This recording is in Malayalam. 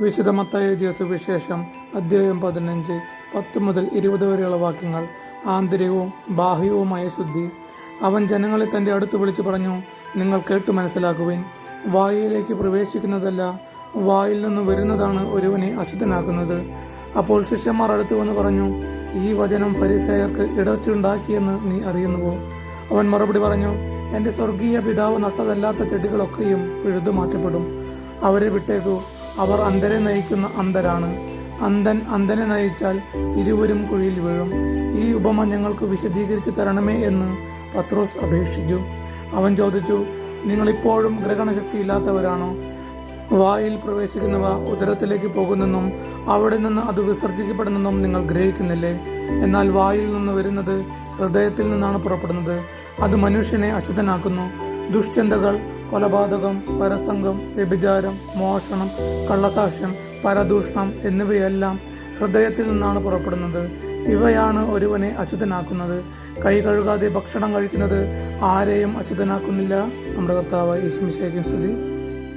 വിശുദ്ധമത്തായ എഴുതിയ സുവിശേഷം അധ്യായം പതിനഞ്ച് പത്ത് മുതൽ ഇരുപത് വരെയുള്ള വാക്യങ്ങൾ. ആന്തരികവും ബാഹ്യവുമായ ശുദ്ധി. അവൻ ജനങ്ങളെ തന്റെ അടുത്ത് വിളിച്ചു പറഞ്ഞു നിങ്ങൾ കേട്ടു മനസ്സിലാക്കുവിൻ. വായിലേക്ക് പ്രവേശിക്കുന്നതല്ല വായിൽ നിന്ന് വരുന്നതാണ് ഒരുവനെ അശുദ്ധനാക്കുന്നത്. അപ്പോൾ ശിഷ്യന്മാർ അടുത്തു വന്ന് പറഞ്ഞു ഈ വചനം ഫരിസേയർക്ക് ഇടർച്ചയുണ്ടാക്കിയെന്ന് നീ അറിയുന്നുവോ? അവൻ മറുപടി പറഞ്ഞു എന്റെ സ്വർഗീയ പിതാവ് നട്ടതല്ലാത്ത ചെടികളൊക്കെയും പിഴുതു മാറ്റപ്പെടും. അവരെ വിട്ടേക്കൂ. അവർ അന്ധരെ നയിക്കുന്ന അന്ധരാണ്. അന്ധൻ അന്ധനെ നയിച്ചാൽ ഇരുവരും കുഴിയിൽ വീഴും. ഈ ഉപമ ഞങ്ങൾക്ക് വിശദീകരിച്ചു തരണമേ എന്ന് പത്രോസ് അപേക്ഷിച്ചു. അവൻ ചോദിച്ചു നിങ്ങളിപ്പോഴും ഗ്രഹണശക്തി ഇല്ലാത്തവരാണോ വായിൽ പ്രവേശിക്കുന്നവ ഉദരത്തിലേക്ക് പോകുന്നെന്നും അവിടെ നിന്ന് അത് വിസർജിക്കപ്പെടുന്നെന്നും നിങ്ങൾ ഗ്രഹിക്കുന്നില്ലേ? എന്നാൽ വായിൽ നിന്ന് വരുന്നത് ഹൃദയത്തിൽ നിന്നാണ് പുറപ്പെടുന്നത്. അത് മനുഷ്യനെ അശുദ്ധനാക്കുന്നു. ദുഷ്ചിന്തകൾ കൊലപാതകം പരസംഗം വ്യഭിചാരം മോഷണം കള്ളസാക്ഷ്യം പരദൂഷണം എന്നിവയെല്ലാം ഹൃദയത്തിൽ നിന്നാണ് പുറപ്പെടുന്നത്. ഇവയാണ് ഒരുവനെ അശുദ്ധനാക്കുന്നത്. കൈ കഴുകാതെ ഭക്ഷണം കഴിക്കുന്നത് ആരെയും അശുദ്ധനാക്കുന്നില്ല. നമ്മുടെ കർത്താവ് ഈശ്വമിശേക്കും സ്തുതി.